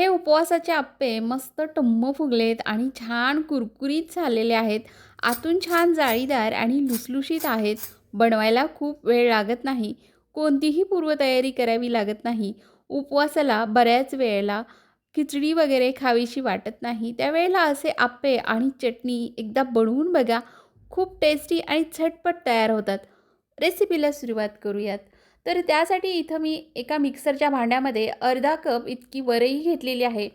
हे उपवासाचे आप्पे मस्त टम्म फुगलेत आणि छान कुरकुरीत झालेले आहेत. आतून छान जाळीदार आणि लुसलुशीत आहेत. बनवायला खूप वेळ लागत नाही. कोणतीही पूर्वतयारी करावी लागत नाही. उपवासाला बऱ्याच वेळेला खिचडी वगैरे खावीशी वाटत नाही. त्यावेळेला असे आप्पे आणि चटणी एकदा बनवून बघा. खूप टेस्टी आणि झटपट तयार होतात. रेसिपीला सुरुवात करूयात. तर त्यासाठी इथं मी एका मिक्सरच्या भांड्यामध्ये अर्धा कप इतकी वरई घेतलेली आहे.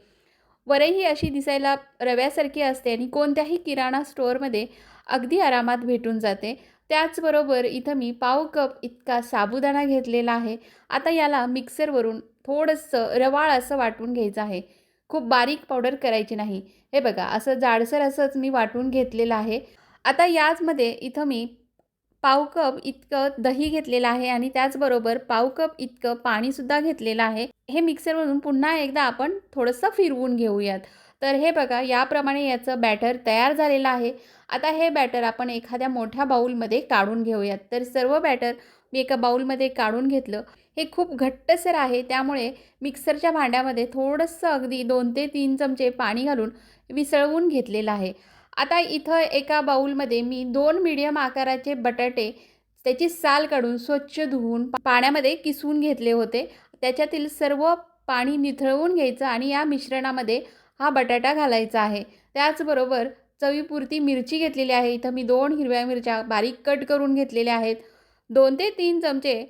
वरई ही अशी दिसायला रव्यासारखी असते आणि कोणत्याही किराणा स्टोअरमध्ये अगदी आरामात भेटून जाते. त्याचबरोबर इथं मी पाव कप इतका साबुदाणा घेतलेला आहे. आता याला मिक्सरवरून थोडंसं रवाळ असं वाटून घ्यायचं आहे. खूप बारीक पावडर करायची नाही. हे बघा असं जाडसर असंच मी वाटून घेतलेलं आहे. आता याचमध्ये इथं मी पाव कप इतकं दही घेतलेलं आहे आणि त्याचबरोबर पाव कप इतकं पाणीसुद्धा घेतलेलं आहे. हे मिक्सरवरून पुन्हा एकदा आपण थोडंसं फिरवून घेऊयात. तर हे बघा याप्रमाणे याचं बॅटर तयार झालेलं आहे. आता हे बॅटर आपण एखाद्या मोठ्या बाऊलमध्ये काढून घेऊयात. तर सर्व बॅटर मी एका बाऊलमध्ये काढून घेतलं. हे खूप घट्टसर आहे त्यामुळे मिक्सरच्या भांड्यामध्ये थोडंसं अगदी दोन ते तीन चमचे पाणी घालून विसळवून घेतलेलं आहे. आता इथं एका बाऊलमध्ये मी दोन मीडियम आकाराचे बटाटे त्याची साल काढून स्वच्छ धुवून पाण्यामध्ये किसून घेतले होते. त्याच्यातील सर्व पाणी निथळवून घ्यायचं आणि या मिश्रणामध्ये हा बटाटा घालायचा आहे. त्याचबरोबर चवीपुरती मिरची घेतलेली आहे. इथं मी दोन हिरव्या मिरच्या बारीक कट करून घेतलेल्या आहेत. दोन ते तीन चमचे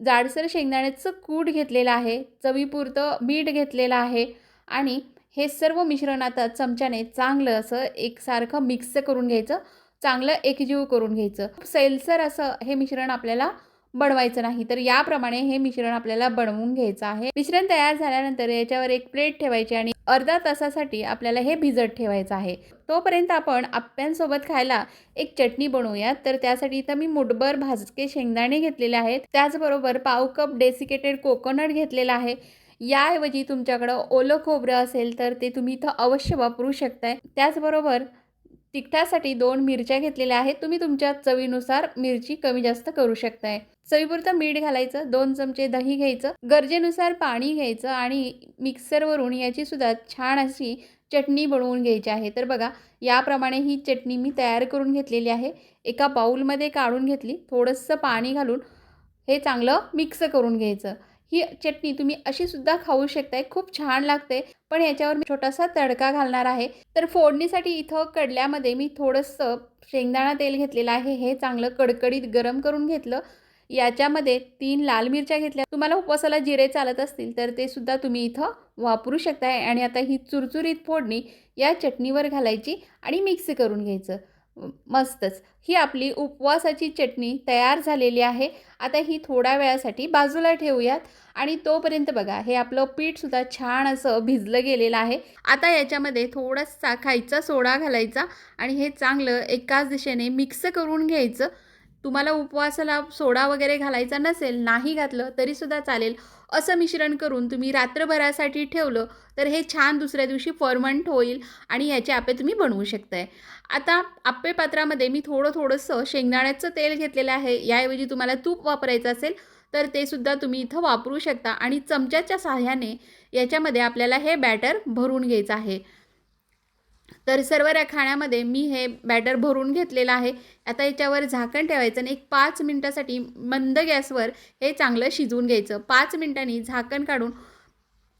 जाडसर शेंगदाण्याचं कूट घेतलेलं आहे. चवीपुरतं मीठ घेतलेलं आहे. आणि हे सर्व मिश्रण आता चमच्याने चांगलं असं एकसारखं मिक्स करून घ्यायचं चांगलं एकजीव करून घ्यायचं. सैलसर असं हे मिश्रण आपल्याला बनवायचं नाही तर याप्रमाणे हे मिश्रण आपल्याला बनवून घ्यायचं आहे. मिश्रण तयार झाल्यानंतर याच्यावर एक प्लेट ठेवायची आणि अर्धा तासासाठी आपल्याला हे भिजत ठेवायचं आहे. तोपर्यंत आपण आप्प्यांसोबत खायला एक चटणी बनवूयात तर त्यासाठी इथं मी मुठभर भाजके शेंगदाणे घेतलेले आहेत. त्याचबरोबर पाव कप डेसिकेटेड कोकोनट घेतलेला आहे. याऐवजी तुमच्याकडं ओलं खोबरं असेल तर ते तुम्ही इथं अवश्य वापरू शकताय. त्याचबरोबर तिखटासाठी दोन मिरच्या घेतलेल्या आहेत. तुम्ही तुमच्या चवीनुसार मिरची कमी जास्त करू शकताय. चवीपुरतं मीठ घालायचं दोन चमचे दही घ्यायचं गरजेनुसार पाणी घ्यायचं आणि मिक्सरवरून याची सुद्धा छान अशी चटणी बनवून घ्यायची आहे. तर बघा याप्रमाणे ही चटणी मी तयार करून घेतलेली आहे. एका बाऊलमध्ये काढून घेतली. थोडंसं पाणी घालून हे चांगलं मिक्स करून घ्यायचं. ही चटणी तुम्ही अशी सुद्धा खाऊ शकताय. खूप छान लागते पण याच्यावर मी छोटासा तडका घालणार आहे. तर फोडणीसाठी इथं कडल्यामध्ये मी थोडंसं शेंगदाणा तेल घेतलेलं आहे. हे चांगलं कडकडीत गरम करून घेतलं. याच्यामध्ये तीन लाल मिरच्या घेतल्या. तुम्हाला उपवासाला जिरे चालत असतील तर ते सुद्धा तुम्ही इथं वापरू शकताय. आणि आता ही चुरचुरीत फोडणी या चटणीवर घालायची आणि मिक्स करून घ्यायचं. मस्तच. ही आपली उपवासाची चटणी तयार झालेली आहे. आता ही थोड्या वेळासाठी बाजूला ठेवूयात. आणि तोपर्यंत बघा हे आपलं पीठसुद्धा छान असं भिजलं गेलेलं आहे. आता याच्यामध्ये थोडासा खायचा सोडा घालायचा आणि हे चांगलं एकाच दिशेने मिक्स करून घ्यायचं. तुम्हाला उपवासाला सोडा वगैरे घालायचा नसेल नाही घातलं तरीसुद्धा चालेल. असं मिश्रण करून तुम्ही रात्रभरासाठी ठेवलं तर हे छान दुसऱ्या दिवशी फर्मंट होईल आणि याचे आपे तुम्ही बनवू शकताय. आता आप्पे पात्रामध्ये मी थोडं थोडंसं शेंगदाण्याचं तेल घेतलेलं आहे. याऐवजी तुम्हाला तूप वापरायचं असेल तर ते सुद्धा तुम्ही इथं वापरू शकता. आणि चमच्याच्या साह्याने याच्यामध्ये आपल्याला हे बॅटर भरून घ्यायचं आहे. तर सर्व खाण्यामध्ये मी हे बॅटर भरून घेतलेलं आहे. आता याच्यावर झाकण ठेवायचं आणि एक पाच मिनटासाठी मंद गॅसवर हे चांगलं शिजवून घ्यायचं. पाच मिनटांनी झाकण काढून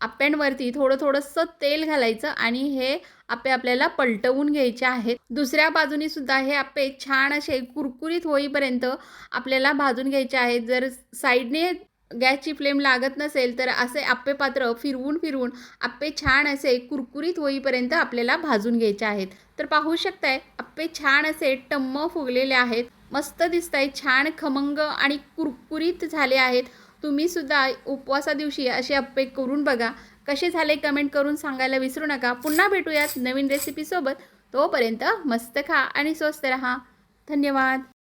आप्यांवरती थोडं थोडंसं तेल घालायचं आणि हे आप्पे आपल्याला पलटवून घ्यायचे आहेत. दुसऱ्या बाजूनी सुद्धा हे आप्पे छान असे कुरकुरीत होईपर्यंत आपल्याला भाजून घ्यायचे आहेत. जर साईडने गॅसची फ्लेम लागत नसेल तर असे आप्पे पात्र फिरवून फिरवून आप्पे छान असे कुरकुरीत होईपर्यंत आपल्याला भाजून घ्यायचे आहेत. तर पाहू शकताय आप्पे छान असे टम्म फुगलेले आहेत. मस्त दिसत आहे छान खमंग आणि कुरकुरीत झाले आहेत. तुम्ही सुद्धा उपवासा दिवशी असे आप्पे करून बघा. कसे झाले कमेंट करून सांगायला विसरू नका. पुन्हा भेटूयात नवीन रेसिपीसोबत तोपर्यंत मस्त खा आणि स्वस्त रहा. धन्यवाद.